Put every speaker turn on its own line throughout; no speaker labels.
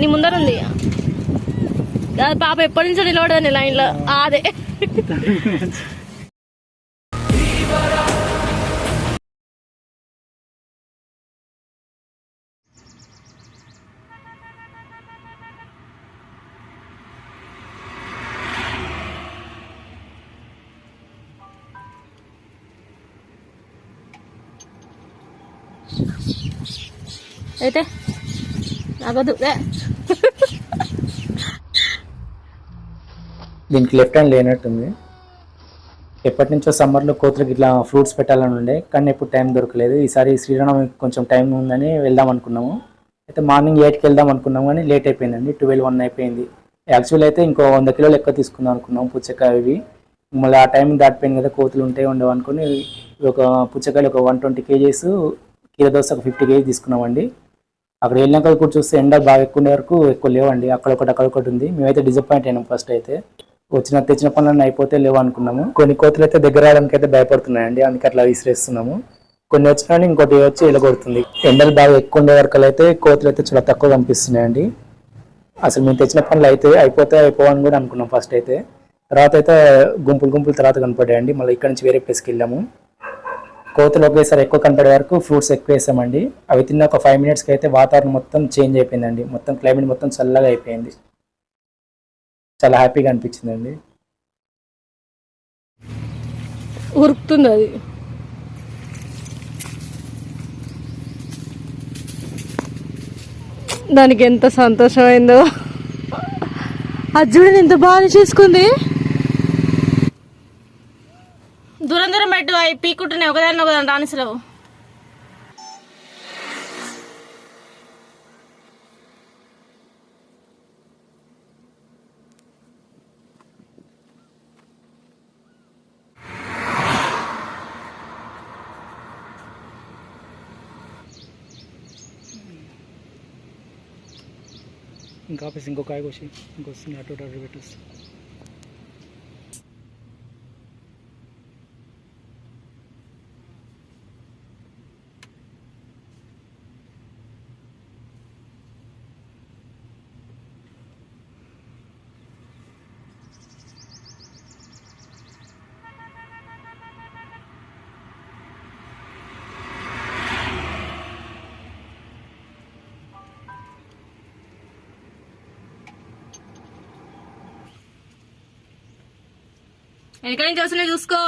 నీ ముందర ఉంది. పాప ఎప్పటి నుంచో నిలబడదని లైన్లో అదే అయితే నాకొద్దు
దీనికి లెఫ్ట్ హ్యాండ్ లేనట్టుంది. ఎప్పటి నుంచో సమ్మర్లో కోతులకు ఇట్లా ఫ్రూట్స్ పెట్టాలని ఉండే కానీ ఎప్పుడు టైం దొరకలేదు. ఈసారి శ్రీరామనవమికి కొంచెం టైం ఉందని వెళ్దాం అనుకున్నాము. అయితే మార్నింగ్ ఎయిట్కి వెళ్దాం అనుకున్నాం కానీ లేట్ అయిపోయిందండి. ట్వెల్వ్ వన్ అయిపోయింది. యాక్చువల్ అయితే ఇంకో వంద కిలోలు ఎక్కువ తీసుకుందాం అనుకున్నాం పుచ్చకాయ ఇవి. మళ్ళీ ఆ టైం దాటిపోయింది కదా కోతులు ఉంటాయి ఉండవు అనుకుని ఒక పుచ్చకాయలు ఒక వన్ ట్వంటీ కేజీస్ కీర దోశ ఒక ఫిఫ్టీ కేజీ తీసుకున్నామండి. అక్కడ వెళ్ళినాక కూడా చూస్తే ఎండ బాగా ఎక్కువ ఉండే వరకు ఎక్కువ లేవండి. అక్కడ ఒకటి అక్కడ ఒకటి ఉంది. మేమైతే డిసప్పాయింట్ అయినాం ఫస్ట్ అయితే. వచ్చిన తెచ్చిన పనులన్నీ అయిపోతే లేవు అనుకున్నాము. కొన్ని కోతులు అయితే దగ్గర రావడానికి అయితే భయపడుతున్నాయండి. అందుకే అట్లా విసిరేస్తున్నాము. కొన్ని వచ్చినా ఇంకోటి వచ్చి ఎలగొడుతుంది. ఎండలు బాగా ఎక్కువ ఉండే వరకు అయితే కోతులు అయితే చాలా తక్కువ కనిపిస్తున్నాయండి. అసలు మేము తెచ్చిన పనులు అయితే అయిపోతే అయిపోవని కూడా అనుకున్నాం ఫస్ట్ అయితే. తర్వాత అయితే గుంపులు గుంపులు తర్వాత కనపడాయండి మళ్ళీ ఇక్కడ నుంచి వేరే ప్లేస్కి వెళ్ళాము. కోతులు ఒకేసారి ఎక్కువ కనపడే వరకు ఫ్రూట్స్ ఎక్కువ వేసామండి. అవి తిన్న ఒక ఫైవ్ మినిట్స్కి అయితే వాతావరణం మొత్తం చేంజ్ అయిపోయిందండి. మొత్తం క్లైమేట్ మొత్తం చల్లగా అయిపోయింది. చాలా హ్యాపీగా అనిపించిందండి.
ఉరుకుతుంది అది. దానికి ఎంత సంతోషమైందో. అది చూడండి ఎంత బాగా చేసుకుంది. దూరం దూరం పెట్టు అవి పీక్కుంటున్నాయి ఒకదాన్ని ఒకదాన్ని రానిసలేవు.
ఇంకా ఆఫీస్ ఇంకో కాయ కోసి ఇంకొస్తుంది అటు అటు అటు పెట్టేస్తుంది
వెనక నుంచి వస్తున్నాయి చూసుకో.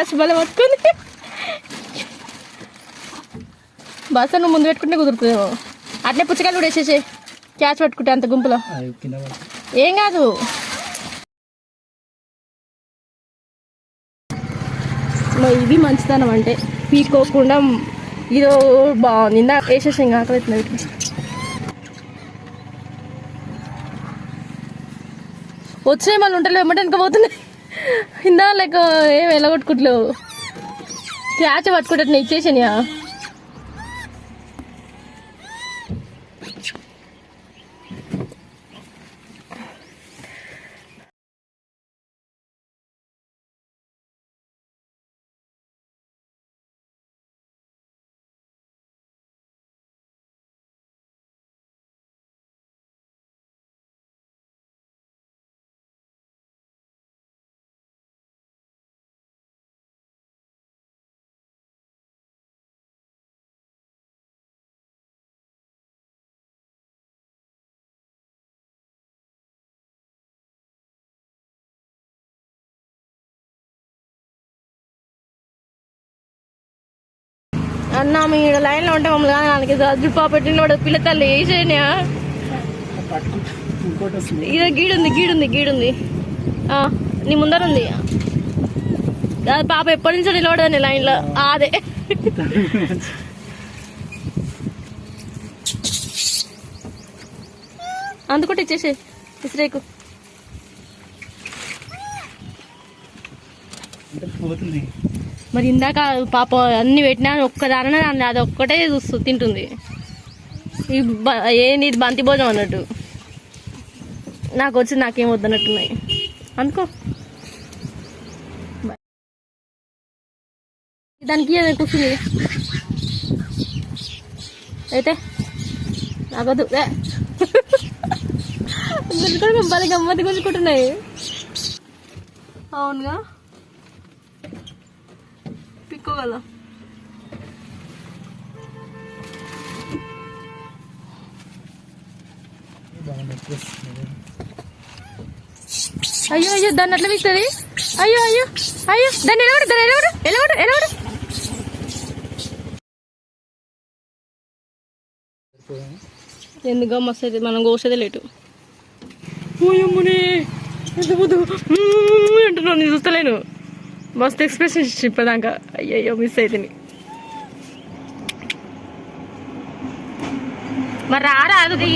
క్యాష్ బలం పట్టుకుంది బస్ నువ్వు ముందు పెట్టుకుంటే కుదురుతుందేమో. అట్లే పుచ్చకాయలు కూడా వేసేసే క్యాష్ పట్టుకుంటే అంత గుంపులో. ఏం కాదు. ఇది మంచితనం అంటే పీకోకుండా ఇదో బాగుంది ఇందా వేసేసి ఇంకా ఆకలి అవుతుంది. వచ్చినాయి మళ్ళీ ఉంటలేవు ఎమ్మటే వెనక పోతున్నాయి. ఇందా లేక ఏం వెళ్ళగొట్టుకుంటలేవు క్యాచ్ పట్టుకుంటే ఇచ్చేసానియా అన్న మీ లైన్లో ఉంటే మమ్మల్ని కానీ దానికి అజ్జుపా పెట్టిన వాడు పిల్ల తల్లి వేసేయనా ఇదో గీడుంది గీడుంది గీడుంది. ఆ, నీ ముందర ఉంది. అది పాప ఎప్పటి నుంచో నిలబడదని లైన్లో ఆ, అదే. అందుకుంటే ఇచ్చేసే ఇస్రేకు.
పోతుంది.
మరి ఇందాక పాప అన్ని పెట్టినా ఒక్కదాన దాన్ని అది ఒక్కటే చూస్తూ తింటుంది. ఈ ఏంది ఇది బంతి భోజనం అన్నట్టు. నాకు వచ్చి నాకేం వద్దన్నట్టున్నాయి. అనుకో బై. దానికి ఏదైనా కూర్చుంది అయితే నాకొద్దు. ఏ. కూడా భలే గమ్మతి గుంజుకుంటున్నాయి. అవునుగా? పిక్కోగల అయ్యో అయ్యో దాన్ని అట్లా పిస్తుంది అయ్యో అయ్యో అయ్యో దాన్ని ఎలవడు దాన్ని ఎలవడు ఎలవడు ఎలవడు ఎందుకో మస్తు అయితే మనం కోసేదే లేటు. ఓయమ్మని ఎంత బుద్ధు అంటున్నావు నేను చూస్తలేను. మస్తు ఎక్స్ప్రెషన్ ఇప్పదాకా అయ్యయ్యో మిస్ అవుతుంది మరి రారా అది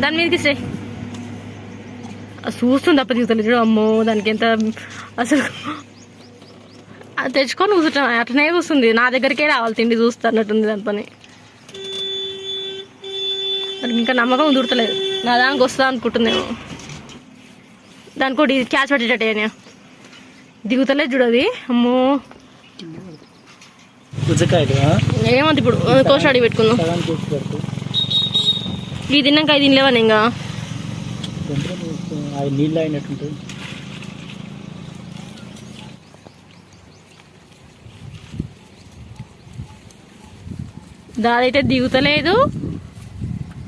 దాని మీదకి ఇస్తే చూస్తుంది అప్ప తీసుకెళ్ళి చూడు అమ్మో దానికి ఎంత అసలు అది తెచ్చుకొని కూర్చుంటాం అట్లనే కూర్చుంది నా దగ్గరికే రావాలి తిండి చూస్తా అన్నట్టుంది దాని పని దానికి ఇంకా నమ్మకం దూరతలేదు నా దానికి వస్తా అనుకుంటుందేమో దానికి ఒకటి క్యాచ్ పట్టేటట్టే దిగుతలేదు చూడది అమ్మో. ఏమంది ఇప్పుడు పెట్టుకుందాం.
సగం చేసి పెడుతూ
ఇది తిన్నాక ఇది తినలేవని ఇంకా?
నీళ్ళు అయినట్టుంటుంది
దాదైతే దిగుతలేదు.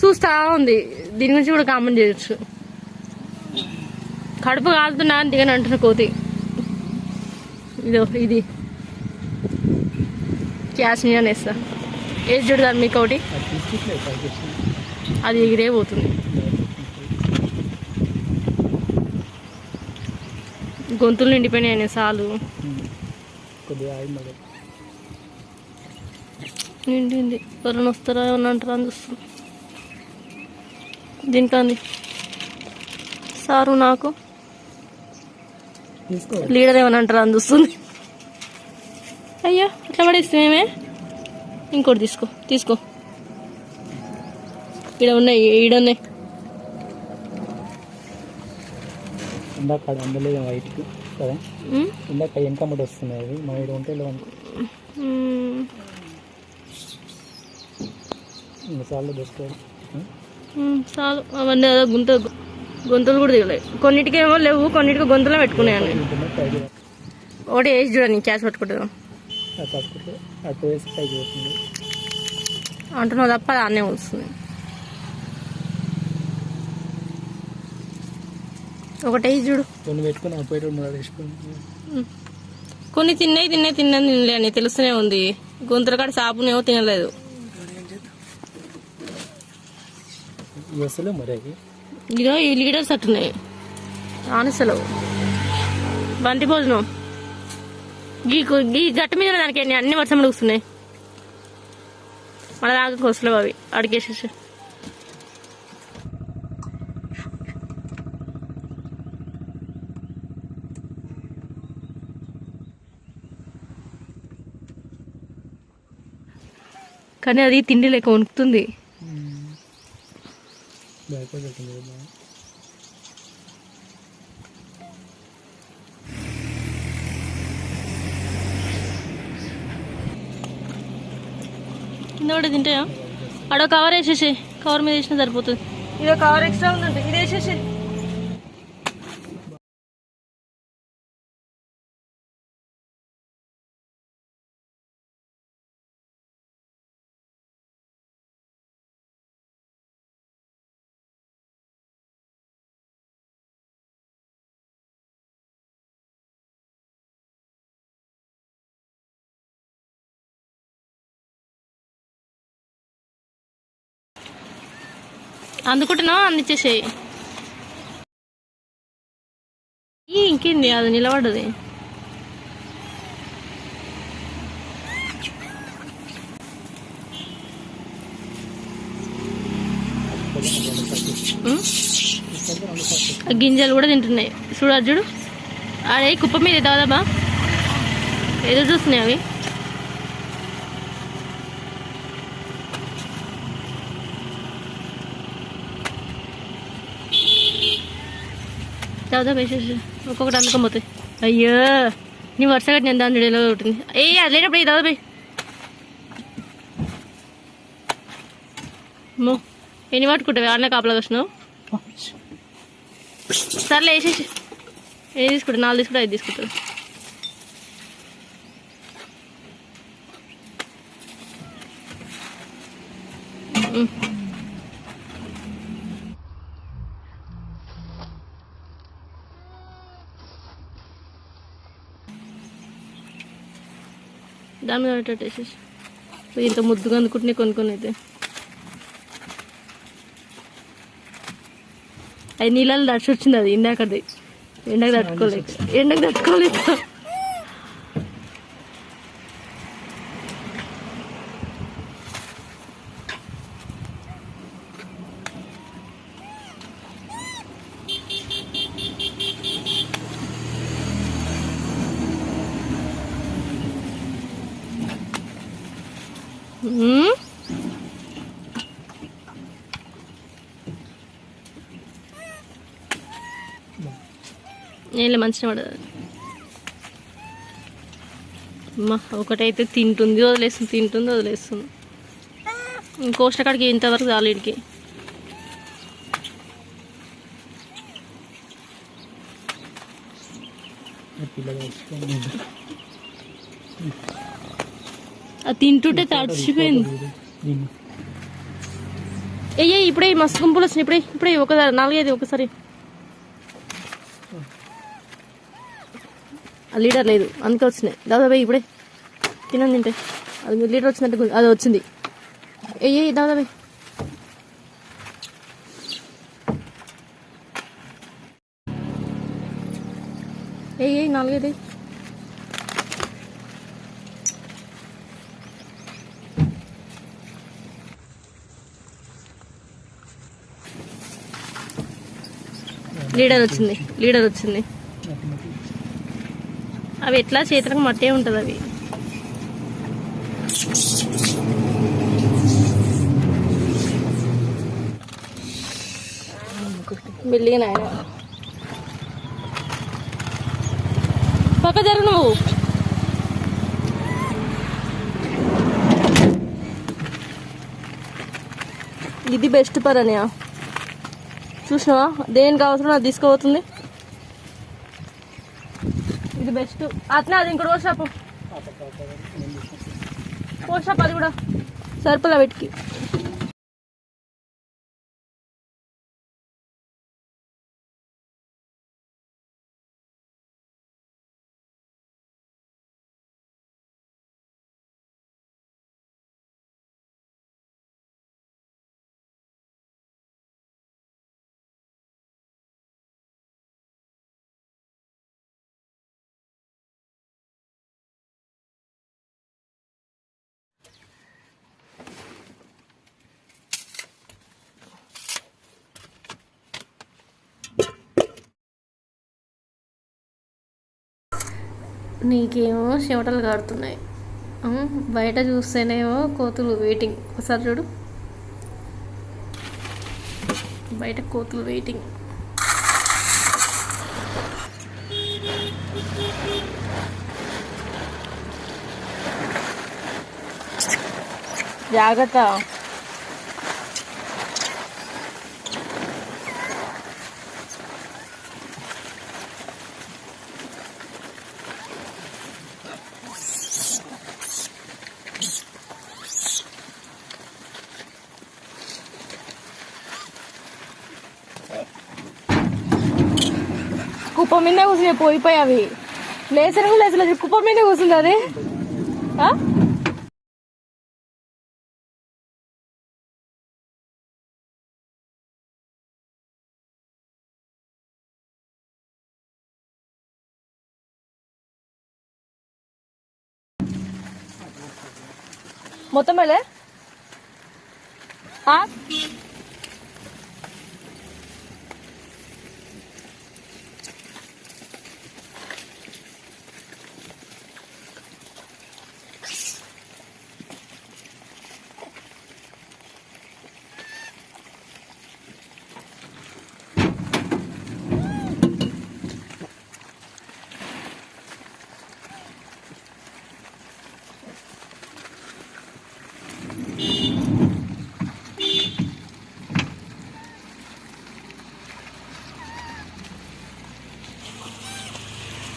చూస్తా ఉంది. దీని గురించి కూడా కామెంట్ చేయొచ్చు. కడుపు కాలుతున్నా అని దిగని అంటున్న కోతి. ఇదో ఇది. క్యాష్ నేను వేస్తా. ఏజ్ చూడదాను మీకు ఒకటి
అది
ఎగిరే పోతుంది. గొంతులు నిండిపోయినాయి సాలు.
కొద్దిగా
నిండింది. ఎవరైనా వస్తారా? ఏమన్నా అంటారా అని చూస్తుంది దీనికి అంది సారు నాకు. లీడర్ ఏమని అంటారా? అని చూస్తుంది. అయ్యో అట్లా పడేస్తామేమే ఇంకోటి తీసుకో తీసుకో. ఈడ ఉన్నాయి ఈడ ఉన్నాయి.
ఇందాక అది అందలేదు వైట్కి కదా ఇందాక వెనకమ్మటి వస్తున్నాయి అవి మన ఇక్కడ ఉంటే లేవు
ఉమ్, చాలు. అవన్నీ గుంత గొంతులు కూడా దిగలేదు కొన్నిటికేమో లేవు కొన్నిటికి గొంతులో పెట్టుకున్నాయండి. ఒకటి వేసి చూడండి క్యాష్ పట్టుకుంటాం
అది పట్టుకుంటే అటు వేసి పైకి పోతుంది
అంటున్నావు తప్ప దాన్నే వస్తుంది ఒకటి చూడు.
కొన్ని పెట్టుకుని
కొన్ని తిన్నాయి తిన్నాయి తిన్నాయి తినలే అని తెలుస్తూనే ఉంది. గొంతుల కాడ సాపునేమో తినలేదు.
మరి
ఇదో ఈ లీడర్స్ అట్టున్నాయి ఆనసలు బంతి భోజనం. గీ గీ గట్టు మీద దానికి అన్ని- అన్ని వర్షం అడుగుతున్నాయి మన దాకా కొసలేవు అవి అడిగేసేసి. కానీ అది తిండి లేక వణుకుతుంది.
బ్యాక్వర్డ్ పెట్టింది కదా
కింద కూడా తింటాయా? అడో కవర్ వేసేసి కవర్ మీద వేసినా సరిపోతుంది. ఇదో కవర్ ఎక్స్ట్రా ఉందంట. ఇది వేసేసి అందుకుంటున్నావు? అందించేసేయి ఇంకేంది? అది నిలబడ్డది. ఆ గింజలు కూడా తింటున్నాయి. చూడు అర్జుడు. అదే కుప్ప మీద దాదాబా ఏదో చూస్తున్నాయి అవి. దాదా వేసేసి ఒక్కొక్కటి అందుకోపోతాయి అయ్యో నీ వరుసగా నేను దాని ఎలా ఉంటుంది ఏ అది లేనప్పుడు ఈ దాదా మో ఎన్ని పట్టుకుంటావు అన్న కాపలా వచ్చినావు సర్లే వేసేసి ఏం తీసుకుంటా నాలుగు తీసుకుంటా ఐదు తీసుకుంటాడు దాని మీద పెట్టేసేసి ఇంత ముద్దుగా అందుకుంటున్నాయి కొన్ని కొన్ని అయితే. అది నీళ్ళలో దర్శి వచ్చింది అది ఇందాకది ఎండకు తట్టుకోలేదు ఎండకు తట్టుకోలేదు ఉమ్. నేను మంచిగా పడదు అమ్మ ఒకటైతే తింటుంది వదిలేస్తుంది తింటుంది వదిలేస్తుంది. ఇంకోసిన కాడికి ఇంతవరకు చాలు వీడికి అది తింటుంటే తడిచిపోయింది. అయ్యే ఇప్పుడే మస్తు గుంపులు వచ్చినాయి ఇప్పుడే ఇప్పుడే ఒక నాలుగైదు ఒకసారి. ఆ లీడర్ లేదు. అందుకే వచ్చినాయి. దాదాపు ఇప్పుడే తినండి తింటే. అది లీడర్ వచ్చినట్టు అది వచ్చింది. ఏ దాదాపు ఏ ఏ నాలుగైదు. లీడర్ వచ్చింది. లీడర్ వచ్చింది. అవి ఎట్లా చేతులకు మట్టే ఉంటుంది అవి. మెల్లిగా నాయన. పక్క జరుగు నువ్వు. ఇది బెస్ట్ పర్ అనియా చూసినావా? దేనికి అవసరం అది తీసుకోబోతుంది ఇది బెస్ట్ అట్లా అది ఇంకోటి పోషాపు పోషాపు అది కూడా. సరిపడా వీటికి. నీకేమో చెమటలు కాడుతున్నాయి బయట చూస్తేనేమో కోతులు వెయిటింగ్ ఒకసారి చూడు. బయట కోతులు వెయిటింగ్ జాగ్రత్త. మీద కూర్చున్నాయి పోయిపోయి అవి. లేచరు కూడా లేసలేదు కుప్ప మీద కూర్చుంది అది. మొత్తం వెళ్ళే?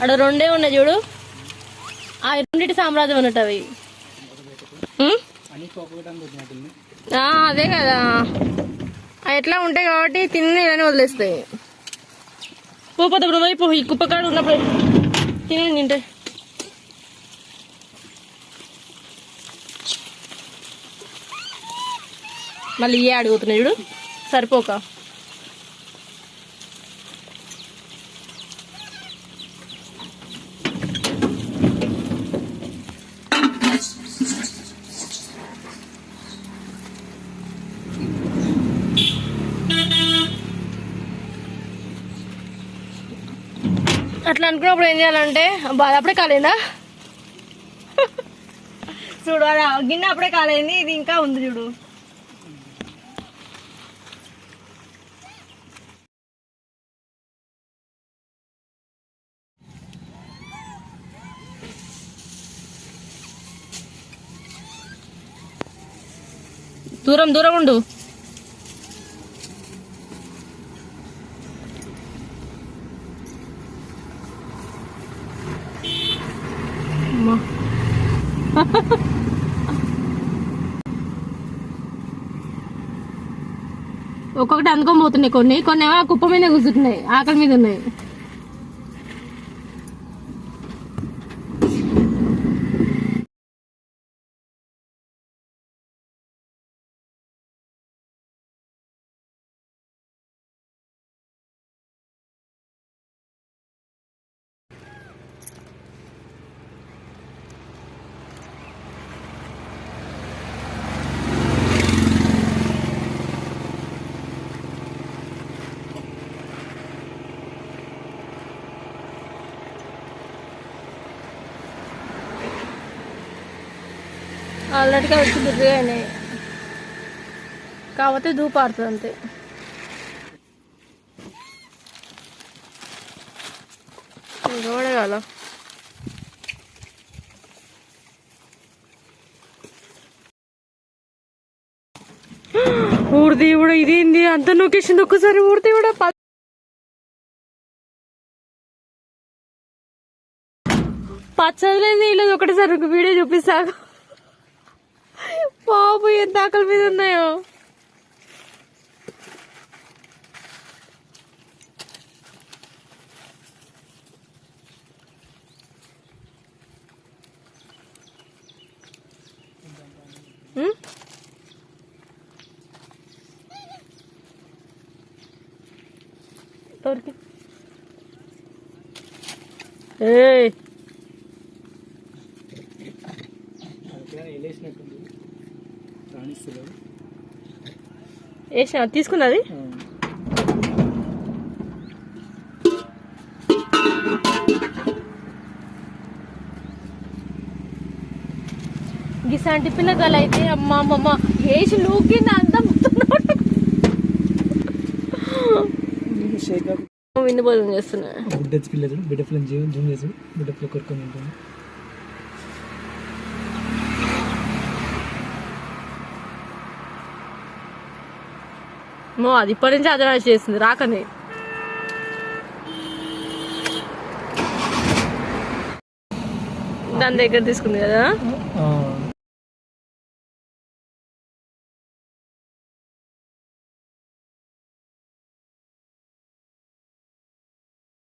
అక్కడ రెండే ఉన్నాయి చూడు. ఆ రెండింటి సామ్రాజ్యం అన్నట్టు అవి. అదే కదా. అవి ఎట్లా ఉంటాయి కాబట్టి తిని వదిలేస్తాయి. పోతే ఇప్పుడు వైపు ఈ కుప్పకాడు ఉన్నప్పుడు తిని తింటే. మళ్ళీ ఏ అడుగుతున్నాయి చూడు. సరిపోక. అనుకున్నప్పుడు ఏం చేయాలంటే బాధ అప్పుడే కాలేదా? చూడు గిన్నె అప్పుడే కాలేంది ఇది ఇంకా ఉంది చూడు. దూరం దూరం ఉండు అమ్మా. ఒక్కొక్కటి అందుకొని పోతున్నాయి కొన్ని. కొన్ని ఏమో కుప్ప మీద కూర్చుంటున్నాయి. ఆకలి మీద ఉన్నాయి. ఆల్రెడీగా వచ్చి బుద్ధిగా అయినాయి. కాకపోతే దూపారుతుంది అంతే. చూడగల ఊరిది కూడా ఇదేంది అంత నొక్కేసింది ఒక్కసారి ఊరిది కూడా ప- పచ్చలేదు లేదు ఒకటిసారి ఒక వీడియో చూపిస్తా పాపు ఎంత ఆకలి మీద ఉన్నాయో? ఉం?
ఏ
వేసిన తీసుకున్నది? గిసాంటి పిల్లగాలు అయితే అమ్మ అమ్మమ్మ వేసి లూకింది అంత
షేక్
విందు భోజనం చేస్తున్నా.
బుడ్డ పిల్లలు. బిడ్డ పిల్లలు జూమ్ జూమ్ చేసి. బిడ్డ ఉంటుంది.
మో అది ఇప్పటి నుంచి అదనా చేసింది. రాకని. దాని దగ్గర తీసుకుంది కదా?